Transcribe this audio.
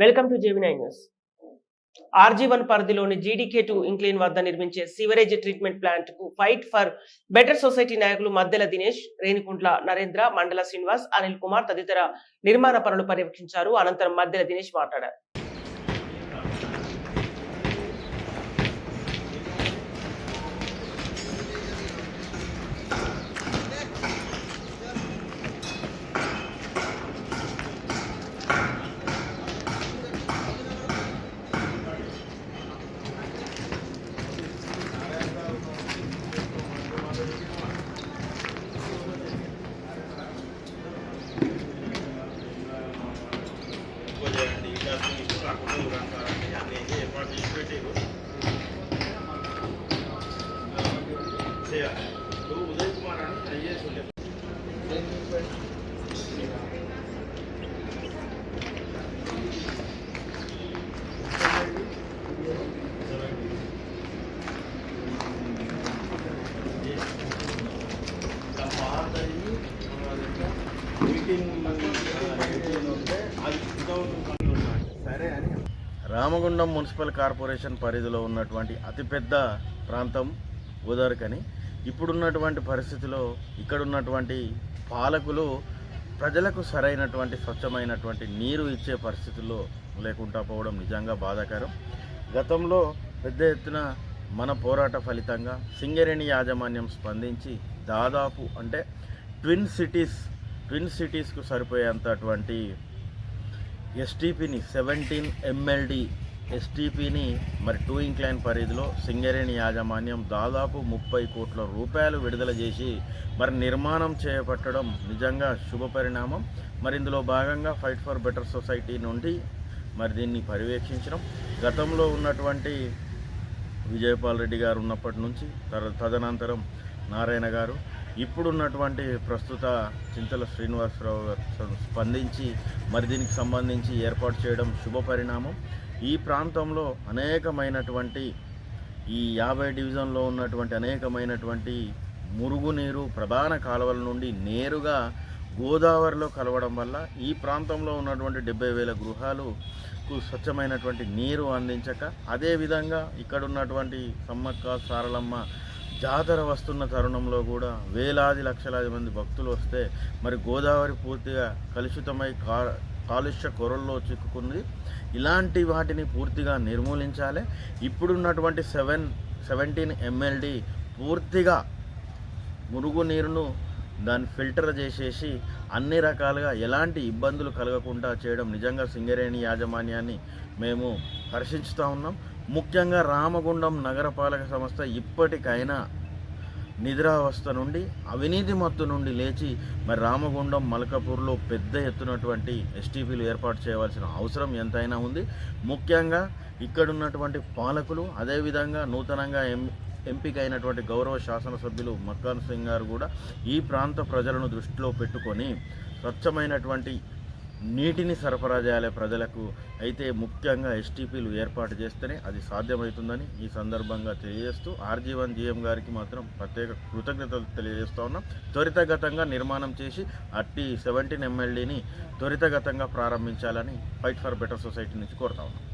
Welcome to JV nine news RG one పరిధిలోని GDK two incline వద్ద నిర్మించే sewerage treatment ప్లాంట్కు ఫైట్ ఫర్ బెటర్ సొసైటీ నాయకులు మద్దెల దినేష్ రేణికుంట్ల నరేంద్ర మండల శ్రీనివాస్ అనిల్ కుమార్ తదితర నిర్మాణ పనులు పర్యవేక్షించారు. అనంతరం మద్దెల దినేష్ మాట్లాడారు. రామగుండం మున్సిపల్ కార్పొరేషన్ పరిధిలో ఉన్నటువంటి అతిపెద్ద ప్రాంతం గోదావరికని ఇప్పుడున్నటువంటి పరిస్థితిలో ఇక్కడ ఉన్నటువంటి పాలకులు ప్రజలకు సరైనటువంటి స్వచ్ఛమైనటువంటి నీరు ఇచ్చే పరిస్థితుల్లో లేకుండా పోవడం నిజంగా బాధాకరం. గతంలో పెద్ద ఎత్తున మన పోరాట ఫలితంగా సింగరేణి యాజమాన్యం స్పందించి దాదాపు అంటే ట్విన్ సిటీస్ ట్విన్ సిటీస్కు సరిపోయేంతటువంటి ఎస్టీపీని సెవెంటీన్ ఎంఎల్డి ఎస్టీపీని మరి టూ ఇంక్లైన్ పరిధిలో సింగరేణి యాజమాన్యం దాదాపు ముప్పై కోట్ల రూపాయలు విడుదల చేసి మరి నిర్మాణం చేపట్టడం నిజంగా శుభ పరిణామం. మరి ఇందులో భాగంగా ఫైట్ ఫర్ బెటర్ సొసైటీ నుండి మరి దీన్ని పర్యవేక్షించడం. గతంలో ఉన్నటువంటి విజయపాల్ రెడ్డి గారు ఉన్నప్పటి నుంచి తర- తదనంతరం నారాయణ గారు ఇప్పుడున్నటువంటి ప్రస్తుత చింతల శ్రీనివాసరావు గారు స్పందించి మరి దీనికి సంబంధించి ఏర్పాటు చేయడం శుభ పరిణామం. ఈ ప్రాంతంలో అనేకమైనటువంటి ఈ యాభై డివిజన్లో ఉన్నటువంటి అనేకమైనటువంటి మురుగునీరు ప్రధాన కాలువల నుండి నేరుగా గోదావరిలో కలవడం వల్ల ఈ ప్రాంతంలో ఉన్నటువంటి డెబ్బై వేల గృహాలకు స్వచ్ఛమైనటువంటి నీరు అందించక అదేవిధంగా ఇక్కడ ఉన్నటువంటి సమ్మక్క సారలమ్మ జాతర వస్తున్న తరుణంలో కూడా వేలాది లక్షలాది మంది భక్తులు వస్తే మరి గోదావరి పూర్తిగా కలుషితమై కా కాలుష్య కొరల్లో చిక్కుకుంది. ఇలాంటి వాటిని పూర్తిగా నిర్మూలించాలి. ఇప్పుడున్నటువంటి సెవెన్ సెవెంటీన్ ఎంఎల్డి పూర్తిగా మురుగునీరును దాన్ని ఫిల్టర్ చేసేసి అన్ని రకాలుగా ఎలాంటి ఇబ్బందులు కలగకుండా చేయడం నిజంగా సింగరేణి యాజమాన్యాన్ని మేము హర్షించుతూ ఉన్నాం. ముఖ్యంగా రామగుండం నగరపాలక సంస్థ ఇప్పటికైనా నిద్రావస్థ నుండి అవినీతి మత్తు నుండి లేచి మరి రామగుండం మలకపూర్లో పెద్ద ఎత్తునటువంటి ఎస్టీపీలు ఏర్పాటు చేయవలసిన అవసరం ఎంతైనా ఉంది. ముఖ్యంగా ఇక్కడున్నటువంటి పాలకులు అదేవిధంగా నూతనంగా ఎం ఎంపిక అయినటువంటి గౌరవ శాసనసభ్యులు మక్కాన్ సింగ్ గారు కూడా ఈ ప్రాంత ప్రజలను దృష్టిలో పెట్టుకొని స్వచ్ఛమైనటువంటి నీటిని సరఫరా చేయాలి ప్రజలకు. అయితే ముఖ్యంగా ఎస్టీపీలు ఏర్పాటు చేస్తేనే అది సాధ్యమవుతుందని ఈ సందర్భంగా తెలియజేస్తూ ఆర్జీవన్ జీఎం గారికి మాత్రం ప్రత్యేక కృతజ్ఞతలు తెలియజేస్తూ ఉన్నాం. త్వరితగతంగా నిర్మాణం చేసి అట్టి సెవెంటీన్ ఎమ్మెల్యేని త్వరితగతంగా ప్రారంభించాలని ఫైట్ ఫర్ బెటర్ సొసైటీ నుంచి కోరుతా ఉన్నాం.